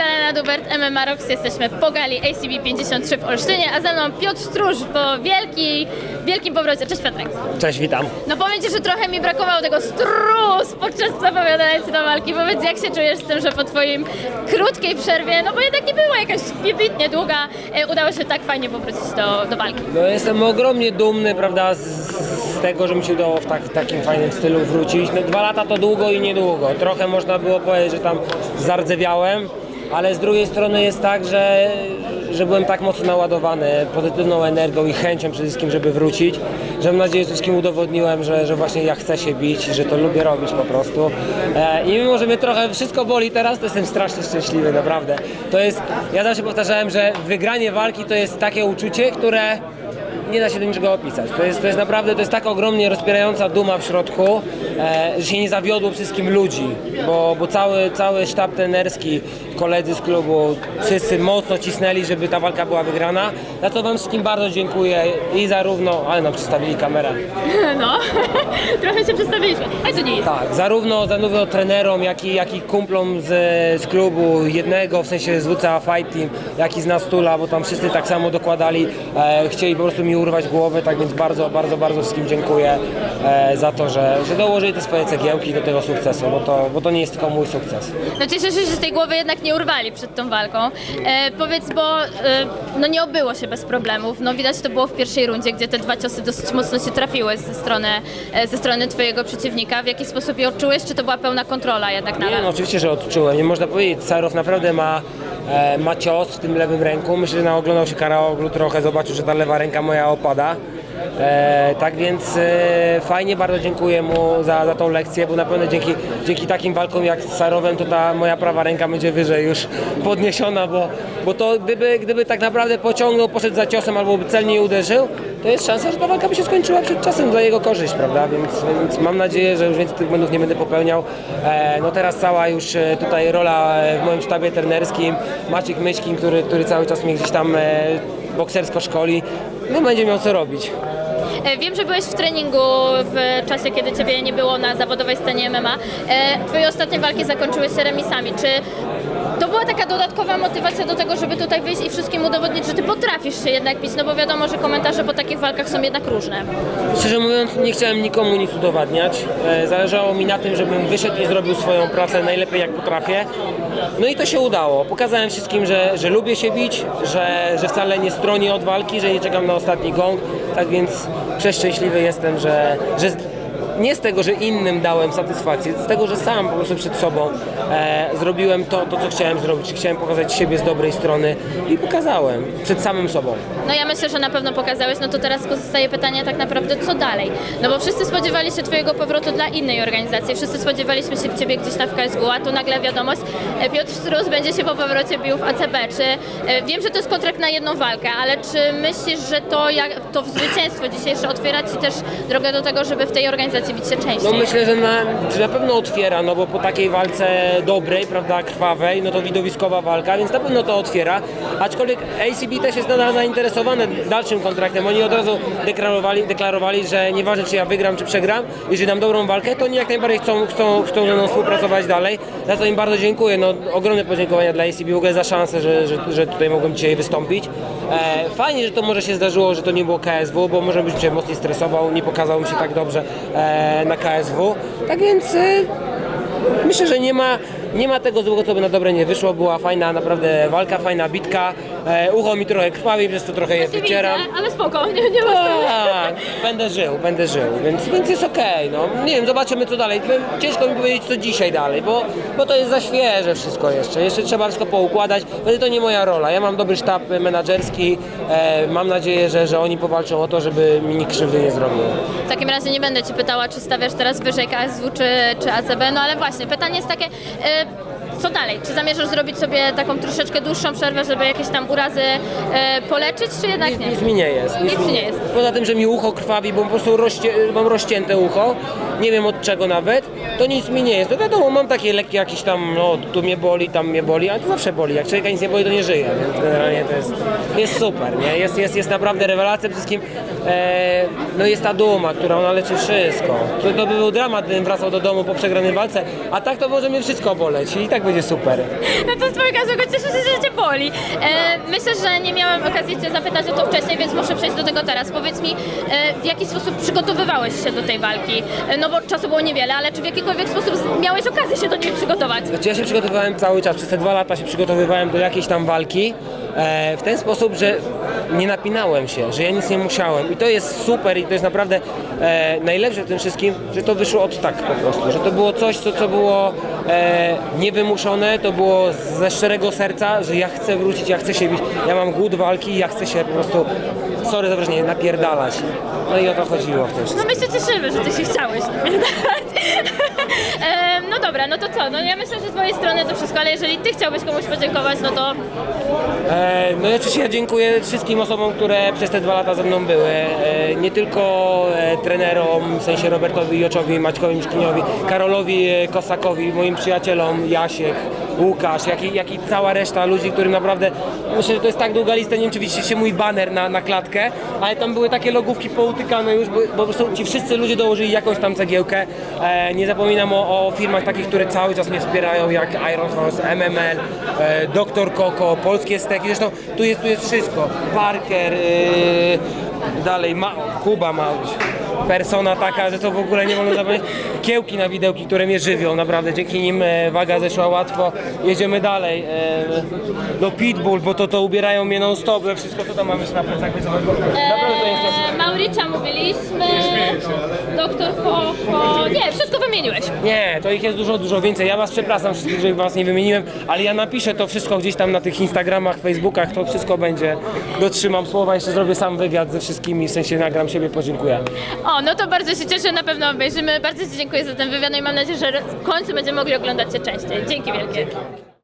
Magdalena Dubert, MMA Rocks. Jesteśmy po gali ACB 53 w Olsztynie, a ze mną Piotr Stróż po wielki, wielkim powrocie. Cześć Piotrek. Cześć, witam. No powiem Ci, że trochę mi brakowało tego strus podczas zapowiadania Ci do walki. Powiedz, jak się czujesz z tym, że po Twoim krótkiej przerwie, no bo jednak nie była jakaś wybitnie długa, e, udało się tak fajnie powrócić do, do walki. No, jestem ogromnie dumny, prawda, z, z tego, że mi się udało w tak, takim fajnym stylu wrócić. No, dwa lata to długo i niedługo. Trochę można było powiedzieć, że tam zardzewiałem, ale z drugiej strony jest tak, że, że byłem tak mocno naładowany pozytywną energią i chęcią przede wszystkim, żeby wrócić, że mam nadzieję, że wszystkim udowodniłem, że, że właśnie ja chcę się bić, że to lubię robić po prostu. E, I mimo, że mnie trochę wszystko boli teraz, to jestem strasznie szczęśliwy, naprawdę. To jest, ja zawsze powtarzałem, że wygranie walki to jest takie uczucie, które nie da się do niczego opisać. To jest, to jest naprawdę, to jest tak ogromnie rozpierająca duma w środku, e, że się nie zawiodło wszystkim ludzi, bo, bo cały, cały sztab trenerski, koledzy z klubu, wszyscy mocno cisnęli, żeby ta walka była wygrana. Za to wam wszystkim bardzo dziękuję i zarówno, ale nam przedstawili kamerę. No, trochę się przedstawiliśmy, ale to nie jest. Tak, zarówno, zarówno trenerom, jak i, jak i kumplom z, z klubu jednego, w sensie z WCA Fight Team, jak i z Nastula, bo tam wszyscy tak samo dokładali, e, chcieli po prostu mi urwać głowę, tak więc bardzo, bardzo, bardzo wszystkim dziękuję e, za to, że, że dołożyli te swoje cegiełki do tego sukcesu, bo to, bo to nie jest tylko mój sukces. No cieszę się, że tej głowy jednak nie urwali przed tą walką. E, powiedz, bo e, no nie obyło się bez problemów. No widać to było w pierwszej rundzie, gdzie te dwa ciosy dosyć mocno się trafiły ze strony, e, ze strony twojego przeciwnika. W jaki sposób je odczułeś? Czy to była pełna kontrola jednak na Nie, no oczywiście, że odczułem. Nie można powiedzieć, Sarow naprawdę ma, ma cios w tym lewym ręku. Myślę, że naoglądał się karaoglu trochę, zobaczył, że ta lewa ręka moja opada. E, tak więc e, fajnie, bardzo dziękuję mu za, za tą lekcję, bo na pewno dzięki, dzięki takim walkom jak z Sarowem, to ta moja prawa ręka będzie wyżej już podniesiona, bo, bo to gdyby, gdyby tak naprawdę pociągnął, poszedł za ciosem albo celnie uderzył, to jest szansa, że ta walka by się skończyła przed czasem dla jego korzyść, prawda? Więc, więc mam nadzieję, że już więcej tych błędów nie będę popełniał. E, no teraz cała już e, tutaj rola e, w moim sztabie trenerskim, Maciek Myśkin, który, który cały czas mnie gdzieś tam e, boksersko szkoli, no będzie miał co robić. E, Wiem, że byłeś w treningu w czasie, kiedy ciebie nie było na zawodowej scenie MMA. E, Twoje ostatnie walki zakończyły się remisami. Czy to była taka dodatkowa motywacja do tego, żeby tutaj wyjść i wszystkim udowodnić, że ty potrafisz się jednak bić? No bo wiadomo, że komentarze po takich walkach są jednak różne. Szczerze mówiąc, nie chciałem nikomu nic udowadniać. E, Zależało mi na tym, żebym wyszedł i zrobił swoją pracę najlepiej jak potrafię. No i to się udało. Pokazałem wszystkim, że, że lubię się bić, że, że wcale nie stronię od walki, że nie czekam na ostatni gong. Tak więc przeszczęśliwy jestem, że, że nie z tego, że innym dałem satysfakcję, z tego, że sam po prostu przed sobą e, zrobiłem to, to, co chciałem zrobić. Chciałem pokazać siebie z dobrej strony i pokazałem przed samym sobą. No ja myślę, że na pewno pokazałeś, no to teraz pozostaje pytanie tak naprawdę, co dalej? No bo wszyscy spodziewali się Twojego powrotu dla innej organizacji, wszyscy spodziewaliśmy się Ciebie gdzieś na w KSW, a tu nagle wiadomość, e, Piotr Strus będzie się po powrocie bił w ACB. Czy, e, wiem, że to jest kontrakt na jedną walkę, ale czy myślisz, że to, jak, to zwycięstwo dzisiejsze otwiera Ci też drogę do tego, żeby w tej organizacji bić się częściej? No myślę, że na, na pewno otwiera, no bo po takiej walce dobrej, prawda, krwawej, no to widowiskowa walka, więc na pewno to otwiera. Aczkolwiek ACB też jest nadal zainteresowane dalszym kontraktem. Oni od razu deklarowali, deklarowali że nieważne czy ja wygram, czy przegram, jeżeli dam dobrą walkę, to oni jak najbardziej chcą, chcą, chcą ze mną współpracować dalej. Za co im bardzo dziękuję. No, ogromne podziękowania dla ACB w ogóle za szansę, że, że, że tutaj mogłem dzisiaj wystąpić. E, fajnie, że to może się zdarzyło, że to nie było KSW, bo może być się mocniej stresował, nie pokazał mi się tak dobrze e, na KSW. Tak więc e, myślę, że nie ma, nie ma tego złego, co by na dobre nie wyszło. Była fajna naprawdę walka, fajna bitka. E, ucho mi trochę krwawi, przez to trochę je Nie wycieram. widzę, ale spoko, nie, nie ma sprawy. Tak, będę żył, będę żył, więc, więc jest okej, no. Nie wiem, zobaczymy co dalej. Ciężko mi powiedzieć co dzisiaj dalej, bo, bo to jest za świeże wszystko jeszcze. Jeszcze trzeba wszystko poukładać. Będzie to nie moja rola. Ja mam dobry sztab menedżerski. E, mam nadzieję, że, że oni powalczą o to, żeby mi nikt krzywdy nie zrobił. W takim razie nie będę Ci pytała, czy stawiasz teraz wyżej KSW czy, czy ACB, no ale właśnie, pytanie jest takie, e, co dalej? Czy zamierzasz zrobić sobie taką troszeczkę dłuższą przerwę, żeby jakieś tam urazy e, poleczyć, czy jednak nie? Nic mi nie jest. Nic mi nie jest. Poza tym, że mi ucho krwawi, bo po prostu mam rozcięte ucho, nie wiem od czego nawet, to nic mi nie jest. No wiadomo, mam takie lekkie jakieś tam, no tu mnie boli, tam mnie boli, ale to zawsze boli. Jak człowieka nic nie boli, to nie żyje, więc generalnie to jest, jest super, nie? Jest, jest, jest naprawdę rewelacja. Przede wszystkim e, no jest ta duma, która ona leczy wszystko. To, to by był dramat, gdybym wracał do domu po przegranej walce, a tak to może mnie wszystko boleć i tak by będzie super. No to z twojego złego cieszę się, że cię boli. E, myślę, że nie miałam okazji cię zapytać o to wcześniej, więc muszę przejść do tego teraz. Powiedz mi, e, w jaki sposób przygotowywałeś się do tej walki? E, no bo czasu było niewiele, ale czy w jakikolwiek sposób z- miałeś okazję się do niej przygotować? Znaczy ja się przygotowywałem cały czas, przez te dwa lata się przygotowywałem do jakiejś tam walki e, w ten sposób, że nie napinałem się, że ja nic nie musiałem i to jest super i to jest naprawdę e, najlepsze w tym wszystkim, że to wyszło od tak po prostu, że to było coś, co, co było e, niewymuszone, to było ze szczerego serca, że ja chcę wrócić, ja chcę się bić, ja mam głód walki, ja chcę się po prostu, sorry za wrażenie, napierdalać. No i o to chodziło w tym. No my się cieszymy, że ty się chciałeś napierdalać. e, no dobra, no to co? No ja myślę, że z mojej strony to wszystko, ale jeżeli ty chciałbyś komuś podziękować, no to E, No oczywiście ja dziękuję wszystkim osobom, które przez te dwa lata ze mną były. E, Nie tylko e, trenerom, w sensie Robertowi Joczowi, Maćkowi Miszkiniowi, Karolowi e, Kosakowi, moim przyjacielom, Jasiek, Łukasz, jak i, jak i cała reszta ludzi, którym naprawdę, myślę, że to jest tak długa lista, nie wiem czy widzicie mój baner na, na klatkę, ale tam były takie logówki poutykane już, bo, bo po prostu ci wszyscy ludzie dołożyli jakąś tam cegiełkę. E, Nie zapominam o, o firmach takich, które cały czas mnie wspierają, jak Iron Horse, MML, e, Dr. Coco, Polskie Steki, zresztą tu jest, tu jest wszystko. Parker, e, dalej, Ma Kuba Małyś. Persona taka, że to w ogóle nie wolno zapomnieć. Kiełki na widełki, które mnie żywią, naprawdę. Dzięki nim e, waga zeszła łatwo. Jedziemy dalej. E, do Pitbull, bo to, to ubierają mnie non stop. Wszystko co tam mamy na plecach. Naprawdę to jest e, Mauricza mówiliśmy, doktor Koko, nie, wszystko wymieniłeś. Nie, to ich jest dużo, dużo więcej. Ja was przepraszam wszystkich, że was nie wymieniłem, ale ja napiszę to wszystko gdzieś tam na tych Instagramach, Facebookach, to wszystko będzie. Dotrzymam słowa, jeszcze zrobię sam wywiad ze wszystkimi, w sensie nagram siebie, podziękuję. O, no to bardzo się cieszę, na pewno obejrzymy. Bardzo Ci dziękuję za ten wywiad no i mam nadzieję, że w końcu będziemy mogli oglądać Cię częściej. Dzięki wielkie.